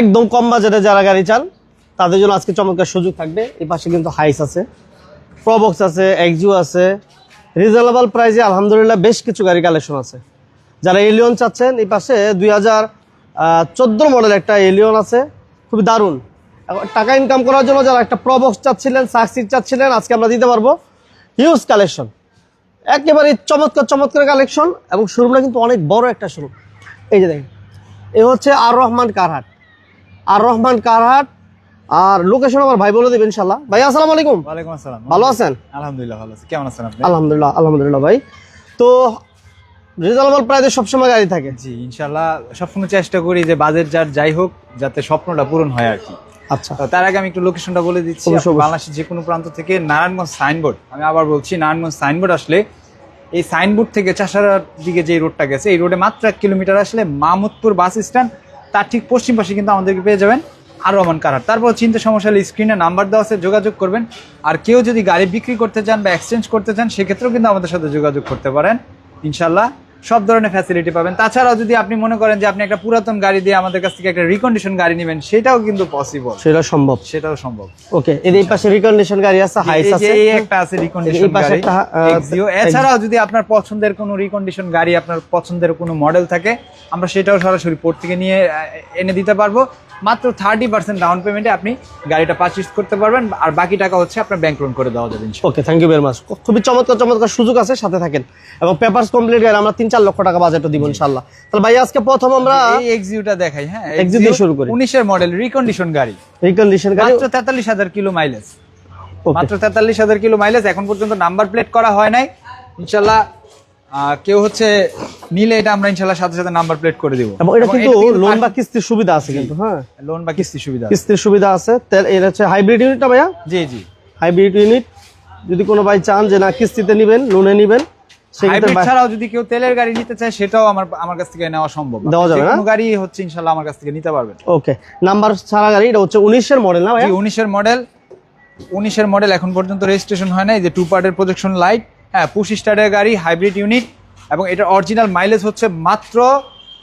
একদম কম বাজেটে যারা গাড়ি চান, তাদের জন্য আজকে চমৎকার সুযোগ থাকবে। এই পাশে কিন্তু হাইস আছে প্রবক্স আছে এক্সিও আছে। রিজনেবল প্রাইসে আলহামদুলিল্লাহ বেশ কিছু গাড়ি কালেকশন আছে। যারা এলিয়ন চাচ্ছেন, এই পাশে দুই হাজার চোদ্দ মডেল একটা এলিয়ন আছে, খুবই দারুণ। টাকা ইনকাম করার জন্য যারা একটা প্রবক্স চাচ্ছিলেন সাকসিড চাচ্ছিলেন, আজকে আমরা দিতে পারব। হিউজ কালেকশন একেবারে চমৎকার চমৎকার কালেকশন এবং শোরুমটা কিন্তু অনেক বড় একটা শোরুম এই যে দেখেন, এ হচ্ছে আর রহমান কারহাট। আর রহমান কারহাট আর লোকেশন আমার ভাই বলে দেবেন ইনশাল্লাহ ভাই আসসালামু আলাইকুম। ওয়ালাইকুম আসসালাম। ভালো আছেন? আলহামদুলিল্লাহ ভালো আছি। কেমন আছেন আপনি? আলহামদুলিল্লাহ আলহামদুলিল্লাহ ভাই। তো রিজনেবল প্রাইসে সবসময় গাড়ি থাকে। জি ইনশাল্লাহ সবসময় চেষ্টা করি যে বাজেট যার যাই হোক যাতে স্বপ্নটা পূরণ হয় আর কি। আচ্ছা। তার আগে আমি একটু লোকেশনটা বলে দিচ্ছি। বাংলাদেশের যে কোনো প্রান্ত থেকে নারায়ণগঞ্জ সাইনবোর্ড আমি আবার বলছি নারায়ণগঞ্জ সাইনবোর্ড আসলে এই সাইনবোর্ড থেকে চাষারার দিকে যে রোডটা গেছে এই রোডে মাত্র এক কিলোমিটার আসলে মাহমুদপুর বাস স্ট্যান্ড তার ঠিক পশ্চিম পাশে কিন্তু আমাদেরকে পেয়ে যাবেন আর রহমান কারার তারপর চিন্তা সমস্যা হলে স্ক্রিনে নাম্বার দেওয়া আছে, যোগাযোগ করবেন। আর কেউ যদি গাড়ি বিক্রি করতে চান বা এক্সচেঞ্জ করতে চান, সেক্ষেত্রেও কিন্তু আমাদের সাথে যোগাযোগ করতে পারেন। ইনশাল্লাহ সব ধরনের ফ্যাসিলিটি পাবেন। তাছাড়াও যদি আপনি মনে করেন যে আপনি একটা পুরাতন গাড়ি দিয়ে আমাদের কাছ থেকে একটা রিকন্ডিশন গাড়ি নেবেন সেটাও কিন্তু পসিবল সেটা সম্ভব। সেটাও সম্ভব। ওকে এর এই পাশে রিকন্ডিশন গাড়ি আছে হাইস আছে। এই একটা আছে রিকন্ডিশন গাড়ি আহ, এছাড়াও যদি আপনার পছন্দের কোনো রিকন্ডিশন গাড়ি আপনার পছন্দের কোনো মডেল থাকে আমরা সেটাও সরাসরি পোর্ট থেকে নিয়ে এনে দিতে পারব। মাত্র থার্টি পার্সেন্ট ডাউন পেমেন্টে আপনি গাড়িটা পারচেজ করতে পারবেন আর বাকি টাকা হচ্ছে আপনার ব্যাংক লোন করে দেওয়া যাবে okay thank you very much খুবই চমৎকার চমৎকার সুযোগ আছে সাথে থাকেন। এবং পেপারস কমপ্লিট গাড়ি আমরা তিন চার লক্ষ টাকা বাজেটও দিব ইনশাল্লাহ তাহলে ভাই আজকে প্রথম আমরা এই এক্সিউটা দেখাই হ্যাঁ? Exio দিয়ে শুরু করি। উনিশের মডেল রিকন্ডিশন গাড়ি। রিকন্ডিশন গাড়ি। মাত্র তেতাল্লিশ হাজার কিলো মাইলেজ মাত্র তেতাল্লিশ হাজার কিলো মাইলেজ এখন পর্যন্ত নাম্বার প্লেট করা হয় নাই। ইনশাল্লাহ কেউ হচ্ছে নিলে এটা আমরা ইনশাল্লাহ সাথে সাথে নাম্বার প্লেট করে দিব। এবং এটা কিন্তু লোন বা কিস্তির সুবিধা আছে কিন্তু হ্যাঁ। লোন বা কিস্তি সুবিধা কিস্তির সুবিধা আছে। তেল এর হচ্ছে হাইব্রিড ইউনিটটা ভাইয়া? জি জি। হাইব্রিড ইউনিট যদি কোনো ভাই চান যে না কিস্তিতে নেবেন লোনে নেবেন হাইব্রিড ছাড়াও যদি কেউ তেলের গাড়ি নিতে চায় সেটাও আমার আমার কাছ থেকে নেওয়া সম্ভব। দেওয়া যাবে না? গাড়ি হচ্ছে আমার কাছ থেকে নিতে পারবেন। ওকে। নাম্বার ছাড়া গাড়ি এটা হচ্ছে মডেল না মডেল মডেল এখন পর্যন্ত রেজিস্ট্রেশন হয় নাই যে টু পার্টের প্রজেকশন লাইট হ্যাঁ পুশ স্টারের গাড়ি হাইব্রিড ইউনিট এবং এটা অরিজিনাল মাইলেজ হচ্ছে মাত্র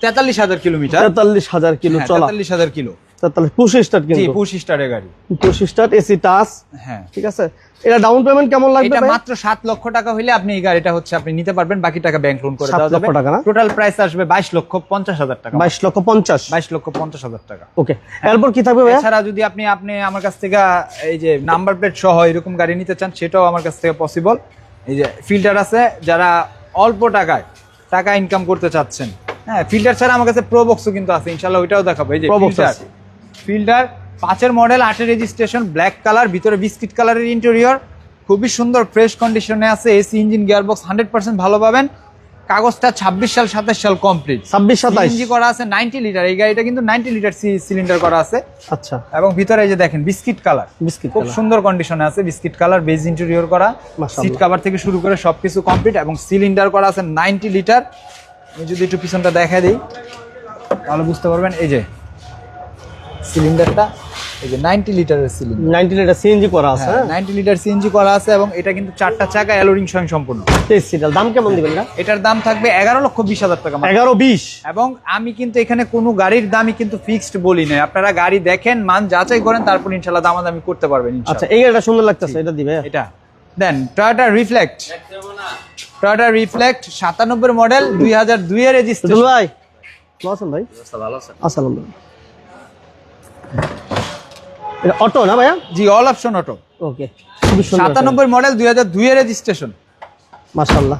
তেতাল্লিশ হাজার কিলোমিটার। তেতাল্লিশ হাজার কিলো হ্যাঁ, তেতাল্লিশ হাজার কিলো। তেতাল্লিশ পুশ স্টার্ট কিন্তু। পুশ স্টারের গাড়ি। Push start AC touch. হ্যাঁ। ঠিক আছে? এটা ডাউন পেমেন্ট কেমন লাগবে এটা মাত্র সাত লক্ষ টাকা হইলে আপনি এই গাড়িটা হচ্ছে আপনি নিতে পারবেন বাকি টাকা ব্যাংক লোন করে দেওয়া যাবে। টাকা টোটাল প্রাইস আসবে বাইশ লক্ষ পঞ্চাশ হাজার টাকা। বাইশ লক্ষ পঞ্চাশ। বাইশ লক্ষ পঞ্চাশ হাজার টাকা। ওকে এরপর কি থাকবে ভাইয়া? এছাড়া যদি আপনি আপনি আমার কাছ থেকে এই যে নাম্বার প্লেট সহ এরকম গাড়ি নিতে চান সেটাও আমার কাছ থেকে পসিবল এই যে ফিল্টার আছে যারা অল্প টাকায় টাকা ইনকাম করতে চাচ্ছেন। হ্যাঁ ফিল্টার ছাড়া আমার কাছে প্রোবক্সও কিন্তু আছে ইনশাল্লাহ ওইটাও দেখাবো। এই যে ফিল্টার আছে। ফিল্টার পাঁচের মডেল আটের রেজিস্ট্রেশন ব্ল্যাক কালার ভিতরে বিস্কিট কালারের ইন্টেরিয়র খুবই সুন্দর ফ্রেশ কন্ডিশনে আছে AC engine gearbox hundred percent ভালো পাবেন। কাগজটা ছাব্বিশ সাল সাতাশ সাল কমপ্লিট ছাব্বিশ সিএনজি করা আছে নাইনটি লিটার এই গাড়িটা কিন্তু নাইনটি লিটার সিলিন্ডার করা আছে। আচ্ছা। এবং ভিতরে এই যে দেখেন বিস্কিট কালার বিস্কিট খুব সুন্দর কন্ডিশনে আছে বিস্কিট কালার বেজ ইন্টেরিয়র করা। সিট কভার থেকে শুরু করে সবকিছু কমপ্লিট এবং সিলিন্ডার করা আছে নাইনটি লিটার আমি যদি একটু পিছনটা দেখা দিই তাহলে বুঝতে পারবেন এই যে সিলিন্ডারটা এই যে নাইনটি লিটারের সিলিন্ডার নাইনটি লিটার সিএনজি করা আছে হ্যাঁ নাইনটি লিটার সিএনজি করা আছে এবং এটা কিন্তু চারটা চাকা অ্যালোরিং স্বয়ং সম্পূর্ণ সিটার দাম কেমন দিবেন এটা? এটার দাম থাকবে এগারো লক্ষ বিশ হাজার টাকা মাত্র। এগারো বিশ। এবং আমি কিন্তু এখানে কোনো গাড়ির দামই কিন্তু ফিক্সড বলি না আপনারা গাড়ি দেখেন মান যাচাই করেন তারপর ইনশাল্লাহ দামাদামি করতে পারবেন। আচ্ছা এই গাড়িটা সুন্দর লাগতেছে এটা দিবে? এটা। দেন টয়োটা রিফ্লেক্ট টয়োটা রিফ্লেক্ট সাতানব্বই মডেল দুই হাজার দুই এর দুল রেজিস্ট্রেশন ভাই ভালো আছেন ভাই? আসসালাম এটা অটো না ভাইয়া? জি অল অপশন অটো ওকে খুবই সুন্দর সাতানব্বই মডেল দুই হাজার দুই এর রেজিস্ট্রেশন মাশাআল্লাহ।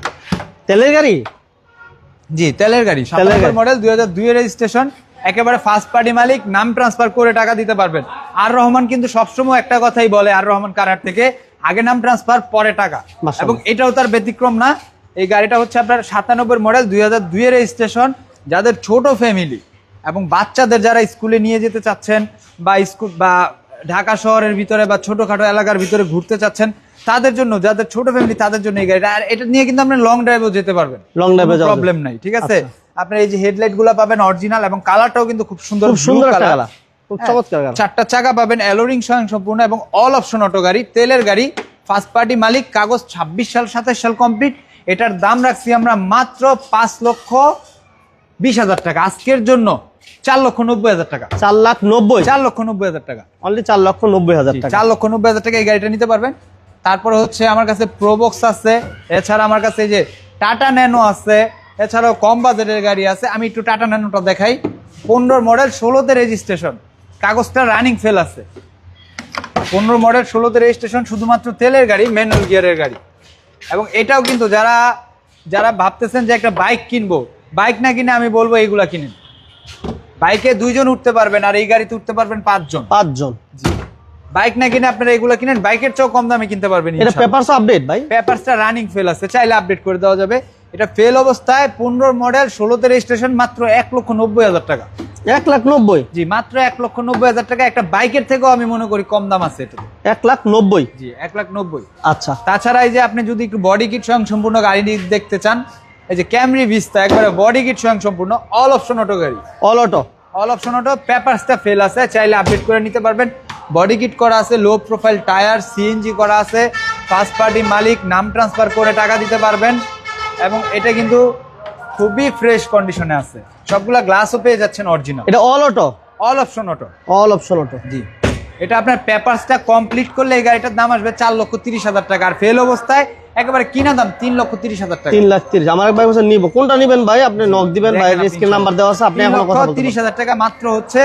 তেলের গাড়ি? জি তেলের গাড়ি। তেলের সাতানব্বই। মডেল দুই হাজার দুই এর রেজিস্ট্রেশন একেবারে ফার্স্ট পার্টি মালিক নাম ট্রান্সফার করে টাকা দিতে পারবেন। আর রহমান কিন্তু সবসময় একটা কথাই বলে আর রহমান কারার থেকে আগে নাম ট্রান্সফার পরে টাকা। এবং এটাও তার ব্যতিক্রম না। এই গাড়িটা হচ্ছে আপনার সাতানব্বই মডেল দুই হাজার দুই এর রেজিস্ট্রেশন যাদের ছোট ফ্যামিলি এবং বাচ্চাদের যারা স্কুলে নিয়ে যেতে চাচ্ছেন বা স্কুল বা ঢাকা শহরের ভিতরে বা ছোটখাটো এলাকার ভিতরে ঘুরতে চাচ্ছেন তাদের জন্য যাদের ছোট ফ্যামিলি তাদের জন্য এই গাড়িটা। আর এটা নিয়ে কিন্তু আপনি লং ড্রাইভও যেতে পারবেন। লং এ প্রবলেম নাই ঠিক আছে? আপনার এই যে হেডলাইটগুলা পাবেন অরিজিনাল এবং কালারটাও কিন্তু খুব সুন্দর সুন্দর কালার হ্যাঁ, চমৎকার চারটা চাকা পাবেন অ্যালোরিং স্বয়ং সম্পূর্ণ এবং অল অপশন অটো গাড়ি তেলের গাড়ি ফার্স্ট পার্টি মালিক কাগজ ছাব্বিশ সাল সাতাশ সাল কমপ্লিট এটার দাম রাখছি আমরা মাত্র পাঁচ লক্ষ বিশ হাজার টাকা। আজকের জন্য চার লক্ষ নব্বই হাজার টাকা। চার লাখ নব্বই? চার লক্ষ নব্বই হাজার টাকা। অনলি চার লক্ষ নব্বই হাজার টাকা। চার লক্ষ নব্বই হাজার টাকা এই গাড়িটা নিতে পারবেন। তারপরে হচ্ছে আমার কাছে প্রোবক্স আছে। এছাড়া আমার কাছে এই যে টাটা ন্যানো আছে। এছাড়াও কম বাজেটের গাড়ি আছে। আমি একটু টাটা ন্যানোটা দেখাই। পনেরো মডেল ষোলোতে রেজিস্ট্রেশন কাগজটা রানিং ফেল আছে। পনেরো মডেল ষোলোতে রেজিস্ট্রেশন শুধুমাত্র তেলের গাড়ি ম্যানুয়াল গিয়ারের গাড়ি। এবং এটাও কিন্তু যারা যারা ভাবতেছেন যে একটা বাইক কিনবো বাইক না কিনে আমি বলব এইগুলা কিনেন। বাইকে দুইজন উঠতে পারবেন আর এই গাড়িতে উঠতে পারবেন পাঁচজন। পাঁচজন। বাইক না কিনে আপনারা এগুলো কিনেন বাইকের চেয়েও কম দামে কিনতে পারবেন এটা পেপারস আপডেট ভাই। পেপারসটা রানিং ফেল আছে চাইলে আপডেট করে দেওয়া যাবে। এটা ফেল অবস্থায় পনেরো মডেল ষোলোতে রেজিস্ট্রেশন মাত্র এক লক্ষ নব্বই হাজার টাকা। এক লাখ নব্বই? জি মাত্র এক লক্ষ নব্বই হাজার টাকা। একটা বাইকের থেকেও আমি মনে করি কম দাম আছে এটা এক লাখ নব্বই? জি এক লাখ নব্বই। আচ্ছা। তাছাড়া এই যে আপনি যদি একটু বডি কিট স্বয়ং সম্পূর্ণ গাড়ি দেখতে চান এই যে ক্যামরি ভিস্তা একবারে বডি কিট স্বয়ং সম্পূর্ণ অল অপশন অটো গাড়ি all auto all option auto পেপারসটা ফেল আছে চাইলে আপডেট করে নিতে পারবেন। বডি কিট করা আছে লো প্রোফাইল টায়ার সিএনজি করা আছে ফার্স্ট পার্টি মালিক নাম ট্রান্সফার করে টাকা দিতে পারবেন। এবং এটা কিন্তু খুবই ফ্রেশ কন্ডিশনে আছে। সবগুলা গ্লাসও পেয়ে যাচ্ছেন অরিজিনাল এটা all auto all option auto all option auto জি। এটা আপনার পেপারসটা কমপ্লিট করলে এই গাড়িটার দাম আসবে চার লক্ষ তিরিশ হাজার টাকা। আর ফেল অবস্থায় একেবারে কিনা দাম তিন লক্ষ তিরিশ হাজার টাকা। তিন লাখ তিরিশ। আমার ভাই বলছে নিবো। কোনটা নিবেন ভাই? আপনি নক দিবেন ভাই। স্ক্রিন নাম্বার দেওয়া আছে আপনি এখন কথা তিরিশ হাজার টাকা মাত্র হচ্ছে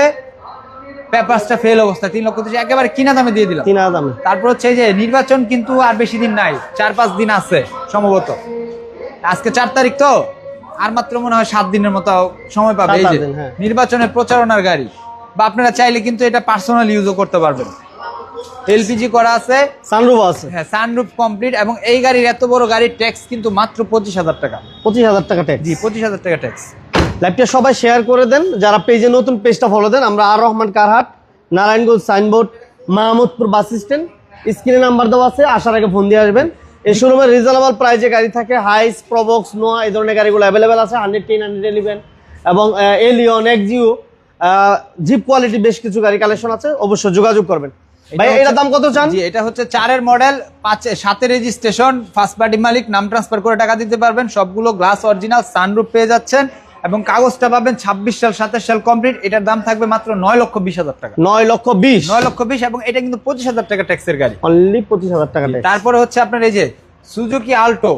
পেপারসটা ফেল অবস্থা। তিন লক্ষ তিরিশ একেবারে কিনা দামে দিয়ে দিলাম। হাজার দামে। তারপর হচ্ছে যে নির্বাচন কিন্তু আর বেশি দিন নাই। চার পাঁচ দিন আছে সম্ভবত। আজকে চার তারিখ তো। আর মাত্র মনে হয় সাত দিনের মতো সময় পাবে। এই যে হ্যাঁ। নির্বাচনের প্রচারণার গাড়ি। বা আপনারা চাইলে কিন্তু এটা পার্সোনাল ইউজও করতে পারবেন। এলপিজি করা আছে। সানরুফ আছে। হ্যাঁ সানরুফ কমপ্লিট এবং এই গাড়ির এত বড় গাড়ির ট্যাক্স কিন্তু মাত্র পঁচিশ হাজার টাকা। পঁচিশ হাজার টাকা ট্যাক্স জি পঁচিশ হাজার টাকা ট্যাক্স লাইভটা সবাই শেয়ার করে দেন। যারা পেজে নতুন পেজটা ফলো দেন আমরা R Rahman কারহাট Narayanganj signboard Mahmudpur bus stand স্ক্রিনে নাম্বার দেওয়া আছে আসার আগে ফোন দিয়ে আসবেন। এই শোরুমে রিজনেবল প্রাইজে গাড়ি থাকে হাইস প্রবক্স নোয়া এই ধরনের গাড়িগুলো অ্যাভেলেবেল আছে হান্ড্রেড টেন হান্ড্রেড ইলেভেন এবং এলিয়ন এক্সিও জিপ কোয়ালিটি বেশ কিছু গাড়ি কালেকশন আছে অবশ্যই যোগাযোগ করবেন। ভাই এটার দাম কত চান? জি এটা হচ্ছে চারের মডেল পাঁচে সাতে রেজিস্ট্রেশন ফার্স্ট পার্টি মালিক নাম ট্রান্সফার করে টাকা দিতে পারবেন। সবগুলো গ্লাস অরিজিনাল সানরুফ পেয়ে যাচ্ছেন। এবং কাগজটা পাবেন ছাব্বিশ সাল সাতাশ সাল কমপ্লিট এটার দাম থাকবে মাত্র নয় লক্ষ বিশ হাজার টাকা। নয় লক্ষ বিশ? নয় লক্ষ বিশ এবং এটা কিন্তু পঁচিশ হাজার টাকা ট্যাক্সের গাড়ি। অনলি পঁচিশ হাজার টাকা তারপরে হচ্ছে আপনার এই যে সুজুকি আল্টো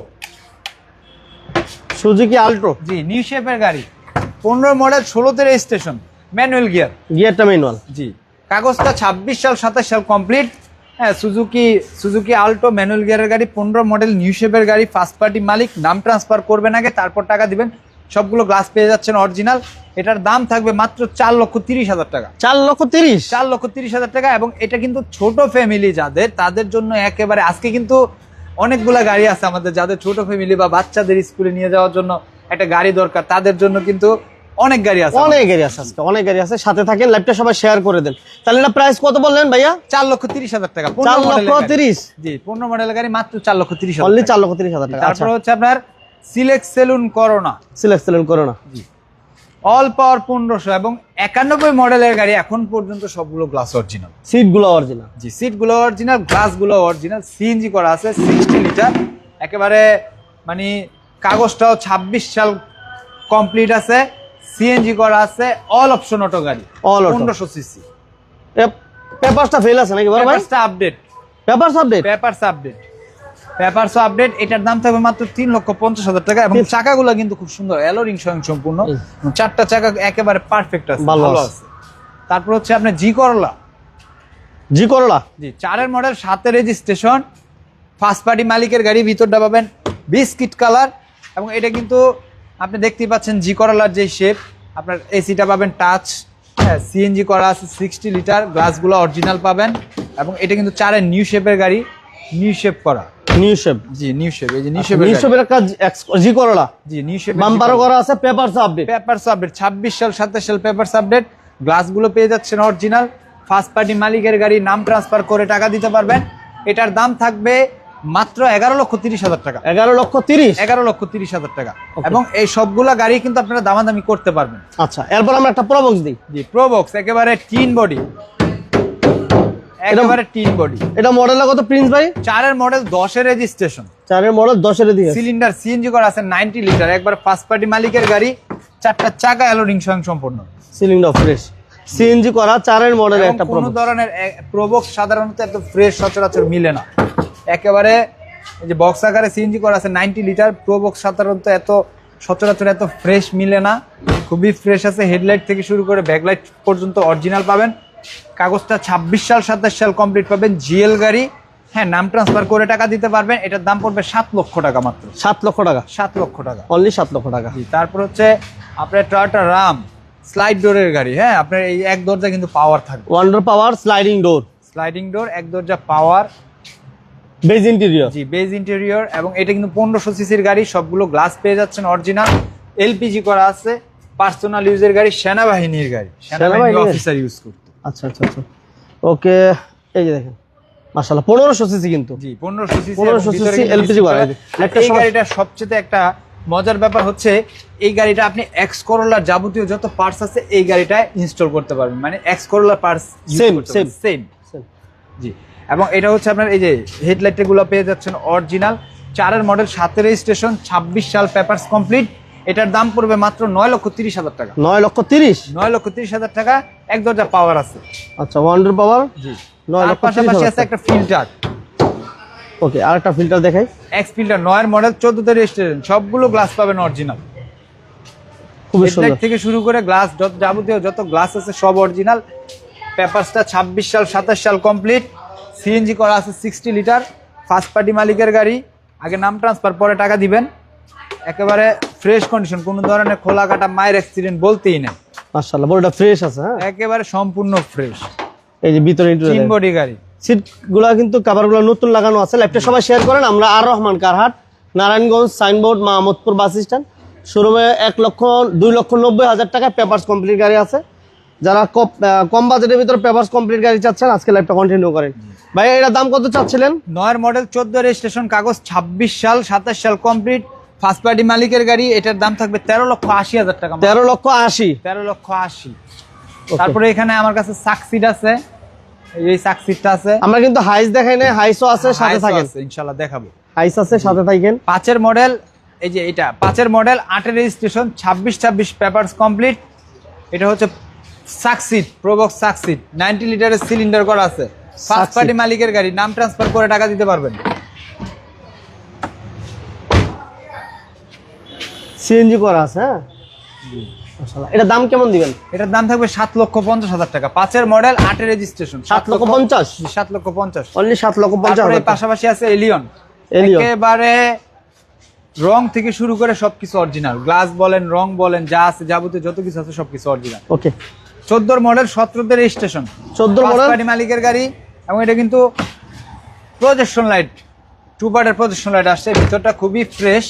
সুজুকি আল্ট্রো জি নিউ শেপের গাড়ি। পনেরো মডেল ষোলোতে রেজিস্ট্রেশন ম্যানুয়াল গিয়ার গিয়ারটা ম্যানুয়াল জি। কাগজটা ছাব্বিশ সাল সাতাশ সাল কমপ্লিট হ্যাঁ সুজুকি সুজুকি আল্টো ম্যানুয়াল গিয়ারের গাড়ি পনেরো মডেল নিউ শেপের গাড়ি ফার্স্ট পার্টি মালিক নাম ট্রান্সফার করবেন আগে তারপর টাকা দিবেন। সবগুলো গ্লাস পেয়ে যাচ্ছেন অরিজিনাল এটার দাম থাকবে মাত্র চার লক্ষ তিরিশ হাজার টাকা। চার লক্ষ তিরিশ? চার লক্ষ তিরিশ হাজার টাকা এবং এটা কিন্তু ছোট ফ্যামিলি যাদের তাদের জন্য একেবারে আজকে কিন্তু অনেকগুলা গাড়ি আছে আমাদের যাদের ছোট ফ্যামিলি বা বাচ্চাদের স্কুলে নিয়ে যাওয়ার জন্য একটা গাড়ি দরকার তাদের জন্য কিন্তু অনেক গাড়ি আছে অনেক গাড়ি আছে আজকে অনেক গাড়ি আছে। সাথে থাকেন লাইভটা সবাই শেয়ার করে দেন। তাহলে না প্রাইস কত বললেন ভাইয়া? চার লক্ষ তিরিশ হাজার টাকা চার 15 লক্ষ। তিরিশ? জি পনেরো মডেলের গাড়ি মাত্র চার লক্ষ তিরিশ অনলি। চার লক্ষ তিরিশ হাজার টাকা আচ্ছা। তারপরে হচ্ছে আপনার select saloon Corona select select করো না অল পাওয়ার পনেরোশো এবং একানব্বই মডেলের গাড়ি এখন পর্যন্ত সবগুলো গ্লাস অরিজিনাল সিটগুলো অরিজিনাল জি সিটগুলো অরিজিনাল গ্লাসগুলো অরিজিনাল সিএনজি করা আছে সিক্সটি লিটার একেবারে মানে কাগজটাও ছাব্বিশ সাল কমপ্লিট আছে। সিএনজি করা আছে অল অপশন অটো গাড়ি অল। পনেরোশো সিসি পেপারসটা ফেল আছে নাকি ভাই? পেপারসটা update papers update papers update papers update এটার দাম থাকবে মাত্র তিন লক্ষ পঞ্চাশ হাজার টাকা এবং চাকাগুলো কিন্তু খুব সুন্দর অ্যালোরিং স্বয়ং সম্পূর্ণ। চারটা চাকা একেবারে পারফেক্ট আছে ভালো। আছে। তারপর হচ্ছে আপনার জি করলা জি করলা জি চারের মডেল সাতের রেজিস্ট্রেশন ফার্স্ট পার্টি মালিকের গাড়ি ভিতরটা পাবেন বিস্কিট কালার এবং এটা কিন্তু আপনি দেখতেই পাচ্ছেন জি করলার যে শেপ আপনার এসিটা পাবেন টাচ হ্যাঁ সিএনজি করা আছে সিক্সটি লিটার গ্লাসগুলো অরিজিনাল পাবেন এবং এটা কিন্তু চারের নিউ শেপের গাড়ি নিউ শেপ করা। নিউ শেপ জি নিউ শেপ এই যে নিউ শেপের নিউ শেপের একটা জি করলা জি নিউ শেপ বাম্পারও করা আছে পেপারস আপডেট পেপারস আপডেট ছাব্বিশ সাল সাতাশ সাল পেপারস আপডেট গ্লাসগুলো পেয়ে যাচ্ছেন অরিজিনাল ফার্স্ট পার্টি মালিকের গাড়ি নাম ট্রান্সফার করে টাকা দিতে পারবেন। এটার দাম থাকবে মাত্র এগারো লক্ষ তিরিশ হাজার টাকা। এগারো লক্ষ তিরিশ? এগারো লক্ষ তিরিশ হাজার টাকা। এবং এই সবগুলা গাড়ি কিন্তু আপনারা দামাদামি করতে পারবেন। আচ্ছা এরপর আমরা একটা প্রবক্স দিই। জি প্রোবক্স একেবারে টিন বডি। একেবারে টিন বডি। এটা মডেলটা কত প্রিন্স ভাই? চারের মডেল দশের রেজিস্ট্রেশন। চারের মডেল দশের দিকে সিলিন্ডার সিএনজি করা আছে নাইনটি লিটার। একবার ফার্স্ট পার্টি মালিকের গাড়ি চারটা চাকা অ্যালোডিং স্বয়ং সম্পূর্ণ সিলিংটা ফ্রেশ সিএনজি করা চারের মডেলের এবং একটা কোনো ধরনের প্রবক্স সাধারণত এত ফ্রেশ সচরাচর মিলে না। একেবারে যে বক্স আকারে সিএনজি করা আছে নাইনটি লিটার প্রবক্স সাধারণত এত সচরাচর এত ফ্রেশ মিলে না। খুবই ফ্রেশ আছে হেডলাইট থেকে শুরু করে ব্যাকলাইট পর্যন্ত অরিজিনাল পাবেন। কাগজটা ছাব্বিশ সাল সাতাশ সাল কমপ্লিট পাবেন জিএল গাড়ি। হ্যাঁ নাম ট্রান্সফার করে টাকা দিতে পারবেন এটার দাম পড়বে সাত লক্ষ টাকা মাত্র। সাত লক্ষ টাকা? সাত লক্ষ টাকা। অনলি সাত লক্ষ টাকা? তারপর হচ্ছে আপনার টয়োটা রাম স্লাইড ডোরের গাড়ি। হ্যাঁ আপনার এই এক দরজা কিন্তু পাওয়ার থাকবে। Wonder power sliding door sliding door এক দরজা পাওয়ার বেজ ইন্টেরিয়র জি বেজ ইন্টেরিয়র এবং এটা কিন্তু পনেরোশো সিসির গাড়ি সবগুলো গ্লাস পেয়ে যাচ্ছেন অরিজিনাল এলপিজি করা আছে পার্সোনাল ইউজের গাড়ি সেনাবাহিনীর গাড়ি। সেনাবাহিনীর? অফিসার ইউজ করতো। আচ্ছা আচ্ছা আচ্ছা। ওকে এই যে দেখেন মাশাআল্লাহ পনেরোশো সিসি কিন্তু। জি পনেরোশো সিসি 1500 cc LPG করা। একটা এই গাড়িটা সবচেয়ে একটা মজার ব্যাপার হচ্ছে এই গাড়িটা আপনি এক্স করোলার যাবতীয় যত পার্টস আছে এই গাড়িটা ইনস্টল করতে পারবেন। মানে এক্স করোলার পার্টস Same, same. সেম জি। এবং এটা হচ্ছে আপনার এই যে হেডলাইটগুলো পেয়ে যাচ্ছেন অরিজিনাল চারের মডেল সাতের রেজিস্ট্রেশন ছাব্বিশ সাল পেপারস কমপ্লিট এটার দাম পড়বে মাত্র নয় লক্ষ তিরিশ হাজার টাকা। নয় লক্ষ তিরিশ? নয় লক্ষ তিরিশ হাজার টাকা এক দরজা পাওয়ার আছে। আচ্ছা ওয়ান্ডার পাওয়ার জি। নয় লক্ষ পাশাপাশি আছে একটা ফিল্টার ওকে আর একটা ফিল্টার দেখাই। এক্স ফিল্টার নয়ের মডেল চোদ্দতে রেজিস্ট্রেশন সবগুলো গ্লাস পাবেন অরিজিনাল খুবই সুন্দর। থেকে শুরু করে গ্লাস যাবতীয় যত গ্লাস আছে সব অরিজিনাল পেপারসটা ছাব্বিশ সাল সাতাশ সাল কমপ্লিট সিএনজি করা আছে সিক্সটি লিটার ফার্স্ট পার্টি মালিকের গাড়ি। আগে নাম ট্রান্সফার পরে টাকা দিবেন। একেবারে ফ্রেশ কন্ডিশন কোনো ধরনের খোলা কাটা মায়ের অ্যাক্সিডেন্ট বলতেই নেই। মাশাআল্লাহ বড়টা ফ্রেশ আছে হ্যাঁ? একেবারে সম্পূর্ণ ফ্রেশ এই যে ভিতরে তিন বডি গাড়ি। সিটগুলা কিন্তু কাভারগুলো নতুন লাগানো আছে। লাইভটা সবাই শেয়ার করেন। আমরা R Rahman কারহাট Narayanganj signboard Mahmudpur bus stand শোরুমে এক লক্ষ দুই লক্ষ নব্বই হাজার টাকা পেপারস কমপ্লিট গাড়ি আছে। যারা কম বাজেটের ভিতরে পেপারস কমপ্লিট গাড়ি চাচ্ছেন আজকে লাইভটা কন্টিনিউ করেন। ভাই এটার দাম কত চাচ্ছিলেন? নয়ের মডেল চোদ্দ রেজিস্ট্রেশন কাগজ ছাব্বিশ সাল সাতাশ সাল কমপ্লিট ফার্স্ট পার্টি মালিকের গাড়ি এটার দাম থাকবে তেরো লক্ষ আশি হাজার টাকা তেরো লক্ষ আশি। তেরো লক্ষ আশি। তারপরে এখানে আমার কাছে সাকসিড আছে। এই সাকসিডটা আছে। আমরা কিন্তু হাইস দেখাই নাই হাইসও আছে সাথে থাকেন। আছে, ইনশাল্লাহ দেখাবো। হাইস আছে সাথে থাকেন। পাঁচের মডেল এই যে এটা পাঁচের মডেল আটের রেজিস্ট্রেশন ছাব্বিশ ছাব্বিশ পেপারস কমপ্লিট এটা হচ্ছে সাকসিড প্রবক্স সাকসিড নাইনটি লিটারের সিলিন্ডার করা আছে। ফার্স্ট পার্টি মালিকের গাড়ি নাম ট্রান্সফার করে টাকা দিতে পারবেন। সিএনজি করা আছে হ্যাঁ? মাশাআল্লাহ। দাম কেমন দিবেন? এটার দাম থাকবে সাত লক্ষ পঞ্চাশ হাজার টাকা। পাঁচের মডেল আটের রেজিস্ট্রেশন সাত লক্ষ পঞ্চাশ? সাত লক্ষ পঞ্চাশ। অনলি সাত লক্ষ পঞ্চাশ পাশাপাশি আছে এলিয়ন এলিয়ন। একেবারে রং থেকে শুরু করে সবকিছু অরিজিনাল গ্লাস বলেন রং বলেন যা আছে যাবতীয় যত কিছু আছে সবকিছু অরিজিনাল ওকে চোদ্দোর মডেল সতেরোতে রেজিস্ট্রেশন 14 মডেল পার্টি মালিকের গাড়ি এবং এটা কিন্তু প্রজেকশন লাইট টু পার্টের প্রজেকশন লাইট আসছে। ভিতরটা খুবই ফ্রেশ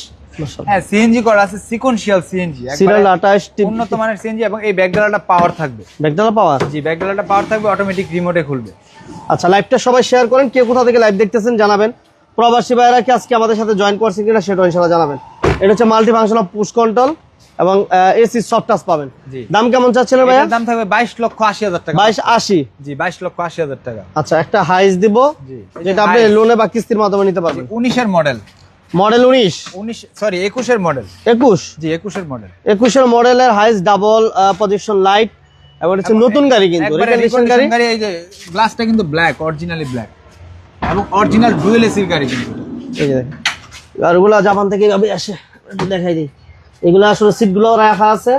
হ্যাঁ সিএনজি করা আছে সিকোয়েন্সিয়াল সিএনজি সিরিয়াল আঠাশ উন্নত মানের সিএনজি এবং এই ব্যাকডালাটা পাওয়ার থাকবে। ব্যাগডালা পাওয়ার জি ব্যাকডালাটা পাওয়ার থাকবে অটোমেটিক রিমোটে খুলবে। আচ্ছা লাইভটা সবাই শেয়ার করেন কে কোথা থেকে লাইভ দেখতেছেন জানাবেন। প্রবাসী ভাইরা কি আজকে আমাদের সাথে জয়েন করছেন কিনা সেটা ইনশাআল্লাহ জানাবেন। এটা হচ্ছে মাল্টি ফাংশনাল পুশ কন্ট্রোল এবং এসি সফট টাচ পাবেন। দাম কেমন চাচ্ছিলেন ভাইয়া? দাম থাকবে বাইশ লক্ষ আশি হাজার টাকা। বাইশ আশি? জি বাইশ লক্ষ আশি হাজার টাকা। আচ্ছা একটা হাইস দিব যেটা আপনি লোনে বা কিস্তির মাধ্যমে নিতে পারবেন। উনিশের মডেল মডেল উনিশ? উনিশ সরি একুশের মডেল একুশ? জি একুশের মডেল একুশের মডেলের হাইস ডাবল পজিশন লাইট এবং হচ্ছে নতুন গাড়ি কিন্তু রিকন্ডিশন গাড়ি। গাড়ি এই যে গ্লাসটা কিন্তু ব্ল্যাক অরিজিনালি ব্ল্যাক এবং অরিজিনাল ডুয়েল এসির গাড়ি কিন্তু। এই যে। আর ওগুলা জাপান থেকে আসে দেখাই দিই। এগুলো আসলে সিটগুলো রাখা আছে।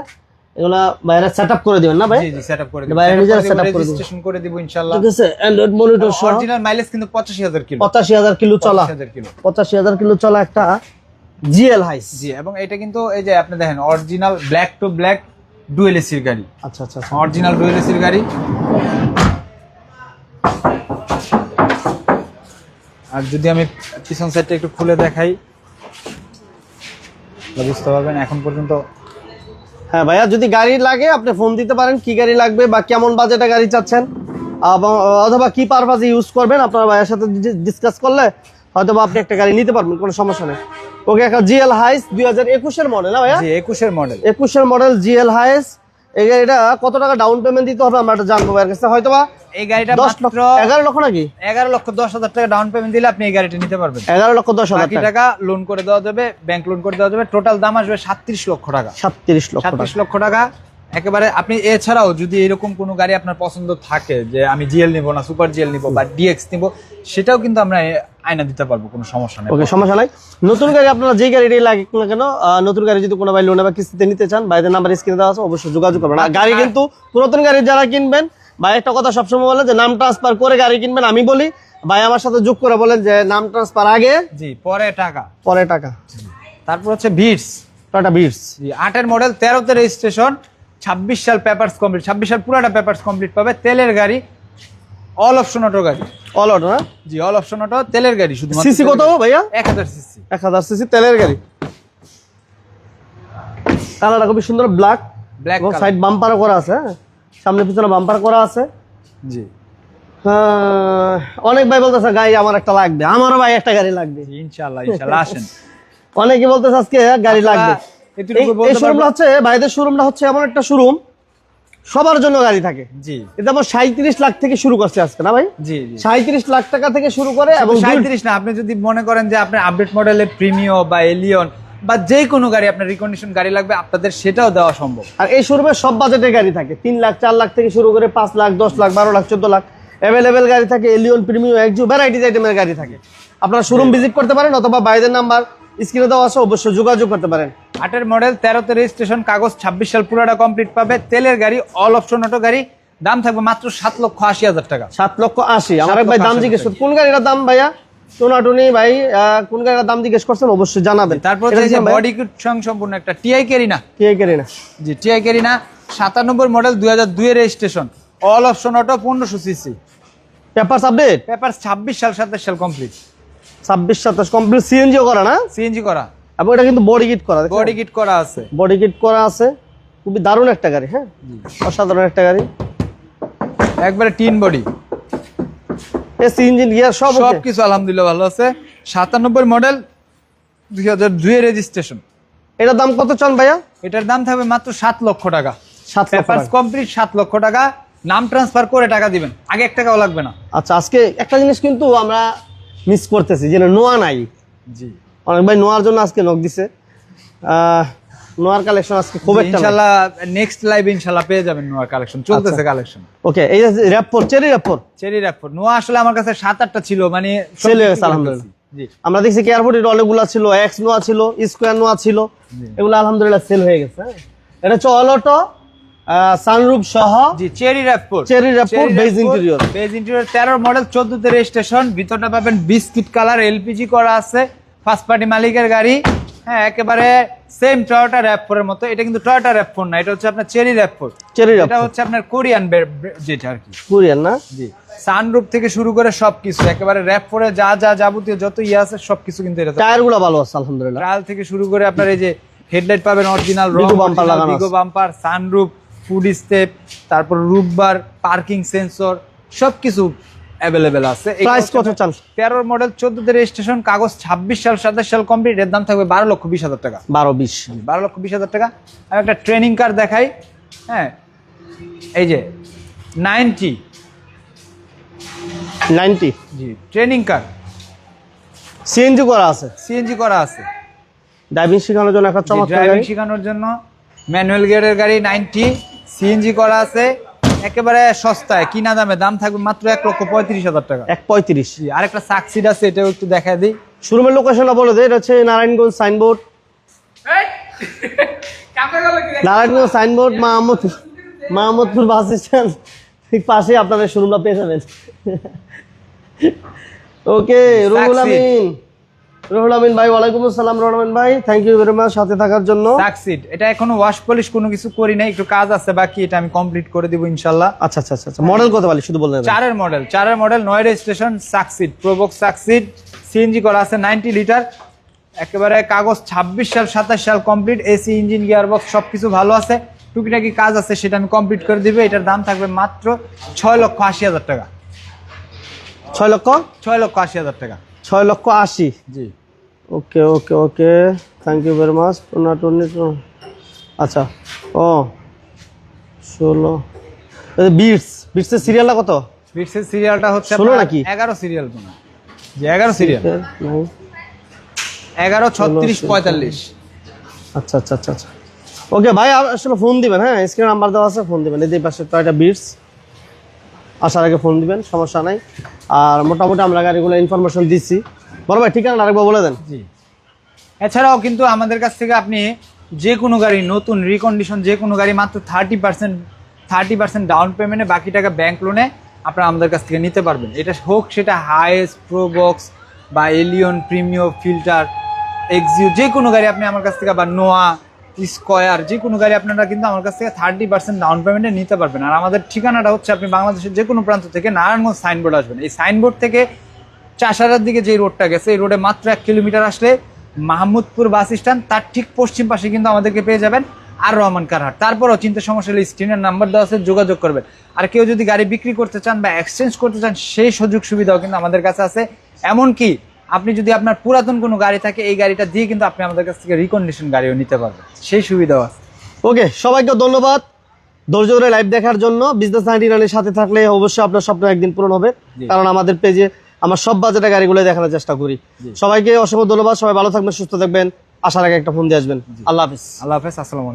এগুলা বাইরে সেট আপ করে দিবেন না ভাই? জি জি সেটআপ করে বাইরে নিজেরা setup করে। রেজিস্ট্রেশন করে দিব ইনশাআল্লাহ। ঠিক আছে অ্যান্ড্রয়েড মনিটর সহ। অরিজিনাল মাইলেজ কিন্তু 85000 কিলো। পঁচাশি হাজার কিলো চলা। 85000 কিলো। পঁচাশি হাজার কিলো চলা একটা জিএল হাইস। জি এবং এটা কিন্তু এই যে আপনি দেখেন original black to black dual এসির গাড়ি। আচ্ছা আচ্ছা অরিজিনাল ডুয়েল এসির গাড়ি। আর যদি আমি পিছন সাইডটা একটু খুলে দেখাই। বুঝতে পারবেন এখন পর্যন্ত হ্যাঁ ভাইয়া যদি গাড়ি লাগে আপনি ফোন দিতে পারেন কি গাড়ি লাগবে বা কেমন বাজেটে গাড়ি চাচ্ছেন অথবা কি পারপাজে ইউজ করবেন আপনার ভাইয়ের সাথে ডিসকাস করলে হয়তো আপনি একটা গাড়ি নিতে পারবেন কোনো সমস্যা নেই। ওকে একটা জিএল হাইস দুই হাজার একুশের মডেল না ভাইয়া? একুশের মডেল একুশের মডেল জিএল হাইস এই গাড়িটা কত টাকা ডাউন পেমেন্ট দিতে হবে আমরা এটা জানব এর কাছে। হয়তো বা এই গাড়িটা দশ লক্ষ এগারো লক্ষ নাকি? এগারো লক্ষ দশ হাজার টাকা ডাউন পেমেন্ট দিলে আপনি এই গাড়িটা নিতে পারবেন। এগারো লক্ষ দশ হাজার টাকা। লোন করে দেওয়া যাবে ব্যাংক লোন করে দেওয়া যাবে টোটাল দাম আসবে সাত্রিশ লক্ষ টাকা। সাত্রিশ লক্ষ সাত্রিশ লক্ষ টাকা। একেবারে আপনি এছাড়াও যদি এরকম কোনো গাড়ি আপনার পছন্দ থাকে যে আমি জিএল নিব না সুপার জিএল নিব বা ডিএক্স নিব সেটাও কিন্তু আমরা আয়না দিতে পারব কোনো সমস্যা নেই। ওকে সমস্যা নাই। নতুন গাড়ি আপনারা যে গাড়িটাই লাগে না কেন নতুন গাড়ি যদি কোনো ভাই লোনে বা কিস্তিতে নিতে চান বাইরের নাম্বার স্ক্রিনে দেওয়া আছে অবশ্যই যোগাযোগ করবেন। আর গাড়ি কিন্তু পুরাতন গাড়ি যারা কিনবেন ভাই একটা কথা সবসময় বলে যে নাম ট্রান্সফার করে গাড়ি কিনবেন আমি বলি ভাই আমার সাথে যোগ করে বলেন যে নাম ট্রান্সফার আগে জি পরে টাকা। পরে টাকা। তারপর হচ্ছে ভিটস টাটা বিটস জি আটের মডেল তেরোতে রেজিস্ট্রেশন ছাব্বিশ সাল পেপারস কমপ্লিট ছাব্বিশ সাল পুরাটা পেপারস কমপ্লিট পাবে তেলের গাড়ি অল অপশন অটো গাড়ি। অল অটো না জি অল অপশন অটো তেলের গাড়ি শুধু সিসি কত ভাইয়া? এক হাজার সিসি এক হাজার সিসি তেলের গাড়ি। কালারটা খুবই সুন্দর ব্ল্যাক ব্ল্যাক সাইড বাম্পারও করা আছে হ্যাঁ? সামনে পিছনে বাম্পার করা আছে। জি। অনেক ভাই বলতেছে গাড়ি আমার একটা লাগবে। আমারও ভাই একটা গাড়ি লাগবে। জি, ইনশাল্লাহ ইনশাল্লাহ আসেন। অনেকে বলতেছে আজকে গাড়ি লাগবে। এই- শোরুমটা হচ্ছে ভাইদের শোরুমটা হচ্ছে এমন একটা শোরুম সবার জন্য গাড়ি থাকে। জি। এটা আমার সাঁত্রিশ লাখ থেকে শুরু করছে আজকে না ভাই? জি সাঁত্রিশ লাখ টাকা থেকে শুরু করে এবং সাঁত্রিশ না আপনি যদি মনে করেন যে আপনার আপডেট মডেলের প্রিমিও বা এলিয়ন বা যে কোনো গাড়ি আপনার রিকন্ডিশন গাড়ি লাগবে আপনাদের সেটাও দেওয়া সম্ভব। আর এই শোরুমে সব বাজেটের গাড়ি থাকে। তিন লাখ চার লাখ থেকে শুরু করে পাঁচ লাখ দশ লাখ বারো লাখ চোদ্দ লাখ অ্যাভেলেবেল গাড়ি থাকে এলিয়ন প্রিমিয়াম একজু ভ্যারাইটিস আইটেমের গাড়ি থাকে। আপনারা শোরুম ভিজিট করতে পারেন অথবা বাইরের নাম্বার স্ক্রিনে দেওয়া আছে অবশ্যই যোগাযোগ করতে পারেন। আটের মডেল তেরোতে রেজিস্ট্রেশন কাগজ ছাব্বিশ সাল পুরোটা কমপ্লিট পাবে। তেলের গাড়ি অল অপশন অটো গাড়ি দাম থাকবে মাত্র সাত লক্ষ আশি হাজার টাকা। সাত লক্ষ আশি। আমার ভাই দাম জিজ্ঞেস কোন গাড়িটার দাম ভাইয়া? টোনাটুনি ভাই কোন গাড়িটার দাম জিজ্ঞেস করছেন? অবশ্যই জানাবেন। তারপর? বডি কিট সম্পূর্ণ একটা টিআই কেরিনা কে কেরি না জি টিআই কেরিনা সাতানব্বই মডেল দুই হাজার দুই রেজিস্ট্রেশন অল অপশন অটো পনেরোশো সিসি পেপার আপডেট পেপার ছাব্বিশ সাল সাতাশ সাল কমপ্লিট ছাব্বিশ সাতাশ কমপ্লিট সিএনজিও করা না? সিএনজি করা। এবং এটা কিন্তু বডি কিট করা বডি কিট করা আছে। বডি কিট করা আছে। খুবই দারুণ একটা গাড়ি হ্যাঁ? অসাধারণ একটা গাড়ি। একবারে tin body. AC engine gear সব সব কিছু আলহামদুলিল্লাহ ভালো আছে। সাতানব্বই মডেল দুই হাজার দুই রেজিস্ট্রেশন এটার দাম কত চান ভাইয়া? এটার দাম থাকবে মাত্র সাত লক্ষ টাকা। সাত লক্ষ পেপারস কমপ্লিট সাত লক্ষ টাকা। নাম ট্রান্সফার করে টাকা দিবেন। আগে এক টাকাও লাগবে না। আচ্ছা আজকে একটা জিনিস কিন্তু আমরা মিস করতেছি যে নোয়া নাই। জি। অনেক ভাই নোয়ার জন্য আজকে নক দিছে। নোয়ার কালেকশন আজকে খুব একটা ইনশাল্লাহ নেক্সট লাইভ ইনশাল্লাহ পেয়ে যাবেন নোয়া কালেকশন চলতেছে কালেকশন ওকে এই চেরি র্যাপ চেরি র্যাপফোর্ড নোয়া আসলে আমার কাছে সাত আটটা ছিল মানে কিছু গেছে, আলহামদুলিল্লাহ। জি। আমরা দেখছি কেয়ারফোর্টের অনেকগুলো ছিল এক্স নোয়া ছিল স্কোয়ার নোয়া ছিল এগুলো আলহামদুলিল্লাহ সেল হয়ে গেছে। এটা হচ্ছে অলটো সানরুফ সহ জি চেরি র্যাপফোর্ড চেরি র্যাপফোর বেজ ইন্টেরিয়র বেজ ইন্টেরিয়র তেরো মডেল চোদ্দতে রেজিস্ট্রেশন ভিতরটা পাবেন বিস্কিট কালার এলপিজি করা আছে ফার্স্ট পার্টি মালিকের গাড়ি। হ্যাঁ একেবারে সেম টয়োটা র্যাপফোরের মতো। এটা কিন্তু টয়োটা র্যাপফোর না এটা হচ্ছে আপনার চেরি র্যাপফোর চেরি এটা হচ্ছে আপনার কোরিয়ান যেটা আর কি। কুরিয়ান না? জি। সানরুফ থেকে শুরু করে সবকিছু একেবারে র্যাপফোরে যা যা যাবতীয় যত ইয়ে আছে সবকিছু কিন্তু এটা। টায়ারগুলো ভালো আছে আলহামদুলিল্লাহ। ট্রায়াল থেকে শুরু করে আপনার এই যে হেডলাইট পাবেন অরিজিনাল Vigo bumper লাগানো বাম্পার সানরুফ ফুড স্টেপ তারপর রুফ বার পার্কিং সেন্সর সবকিছু অ্যাভেলেবেল আছে। প্রাইস কত চান তেরো মডেল চোদ্দতে রেজিস্ট্রেশন কাগজ ছাব্বিশ সাল সাতাশ সাল কমপ্লিট এর দাম থাকবে বারো লক্ষ বিশ হাজার টাকা। বারো বিশ। বারো লক্ষ বিশ হাজার টাকা। আমি একটা ট্রেনিং কার দেখাই হ্যাঁ? এই যে নাইনটি। নাইনটি? জি ট্রেনিং কার সিএনজি করা আছে? সিএনজি করা আছে। ড্রাইভিং শেখানোর জন্য একটা চমৎকার ড্রাইভিং শেখানোর জন্য ম্যানুয়াল গিয়ারের গাড়ি নাইনটি। সিএনজি করা আছে একেবারে সস্তায় কিনা দামে দাম থাকবে মাত্র এক লক্ষ পঁয়ত্রিশ হাজার টাকা। এক পঁয়ত্রিশ। জি, আরেকটা সাকসিড আছে এটাও একটু দেখা দিই। শোরুমের লোকেশনটা বলে দেয় এটা হচ্ছে Narayanganj signboard Narayanganj signboard Mahmudpur Mahmudpur bus stand ঠিক পাশে আপনাদের শোরুমটা পেয়ে যাবেন। ওকে রুহুল. আমিন। রুহুল আমিন ভাই ওয়ালাইকুম আসসালাম রুহুল আমিন ভাই। থ্যাংক ইউ ভেরি মাচ সাথে থাকার জন্য। সাকসিড এটা এখনও ওয়াশ পলিশ কোনো কিছু করি নাই একটু কাজ আছে বাকি এটা আমি কমপ্লিট করে দিব ইনশাল্লাহ। আচ্ছা আচ্ছা আচ্ছা আচ্ছা। মডেল কত বলি? শুধু বললেন চারের মডেল চারের মডেল নয় registration Succeed Probox Succeed CNG করা আছে নাইনটি লিটার একেবারে কাগজ ছাব্বিশ সাল সাতাশ সাল কমপ্লিট এসি ইঞ্জিন গিয়ারবক্স সব কিছু ভালো আছে। টুকিটাকি কাজ আছে সেটা আমি কমপ্লিট করে দিবে। এটার দাম থাকবে মাত্র ছয় লক্ষ আশি হাজার টাকা। ছয় লক্ষ? ছয় লক্ষ আশি হাজার টাকা। ছয় লক্ষ আশি। জি। Okay okay okay thank you very much টোনা টোনি আচ্ছা ও ষোলো। বিটস বিটসের সিরিয়ালটা কত? বিটসের সিরিয়ালটা হচ্ছে ষোলো নাকি? এগারো সিরিয়াল কোনো এগারো সিরিয়াল। এগারো ছত্রিশ পঁয়তাল্লিশ। আচ্ছা আচ্ছা আচ্ছা আচ্ছা। ওকে ভাই আসলে ফোন দিবেন হ্যাঁ? স্ক্রিন নাম্বার দেওয়া আছে ফোন দিবেন। এই পাশে টয়টা বিটস আসার আগে ফোন দিবেন সমস্যা নাই। আর মোটামুটি আমরা গাড়িগুলো ইনফরমেশন দিচ্ছি। বড় ভাই ঠিকানা আরেকবার বলে দেন। জি। এছাড়াও কিন্তু আমাদের কাছ থেকে আপনি যে কোনো গাড়ি, নতুন রিকন্ডিশন যে কোনো গাড়ি, মাত্র thirty percent thirty percent down পেমেন্টে বাকি টাকা ব্যাংক লোনে আপনারা আমাদের কাছ থেকে নিতে পারবেন। এটা হোক সেটা হাইয়েস্ট প্রোবক্স বা এলিয়ন প্রিমিও ফিল্টার এক্সিউ যে কোনো গাড়ি আপনি আমার কাছ থেকে বা নোয়া স্কয়ার, যে কোনো গাড়ি আপনারা কিন্তু আমার কাছ থেকে থার্টি পার্সেন্ট ডাউন পেমেন্টে নিতে পারবেন। আর আমাদের ঠিকানাটা হচ্ছে আপনি বাংলাদেশের যে কোনো প্রান্ত থেকে নারায়ণগঞ্জ সাইনবোর্ড আসবেন। এই সাইনবোর্ড থেকে চাষারার দিকে যে রোডটা গেছে, এই রোডে মাত্র এক কিলোমিটার আসলে মাহমুদপুর বাস স্ট্যান্ড তার ঠিক পশ্চিম পাশে কিন্তু আমাদেরকে পেয়ে যাবেন আর রহমান কারহাট। তারপরও চিন্তা সমস্যা হলে স্ক্রিনের নাম্বার দেওয়া আছে, যোগাযোগ করবেন। আর কেউ যদি গাড়ি বিক্রি করতে চান বা এক্সচেঞ্জ করতে চান, সেই সুযোগ সুবিধাও কিন্তু আমাদের কাছে আছে। এমনকি আপনি যদি আপনার পুরাতন কোনো গাড়ি থাকে এই গাড়িটা দিয়ে কিন্তু আপনি আমাদের কাছ থেকে রিকন্ডিশন গাড়িও নিতে পারবেন। সেই সুবিধাও আছে। ওকে সবাইকে ধন্যবাদ। ধৈর্য ধরে লাইভ দেখার জন্য। বিজনেস নাইনটি নাইনের সাথে থাকলে অবশ্যই আপনার স্বপ্ন একদিন পূরণ হবে। কারণ আমাদের পেজে আমার সব বাজেটের গাড়িগুলো দেখানোর চেষ্টা করি। সবাইকে অসংখ্য ধন্যবাদ। সবাই ভালো থাকবেন সুস্থ থাকবেন। আসার আগে একটা ফোন দিয়ে আসবেন। আল্লাহ হাফিজ। আল্লাহ হাফেজ আসসালাম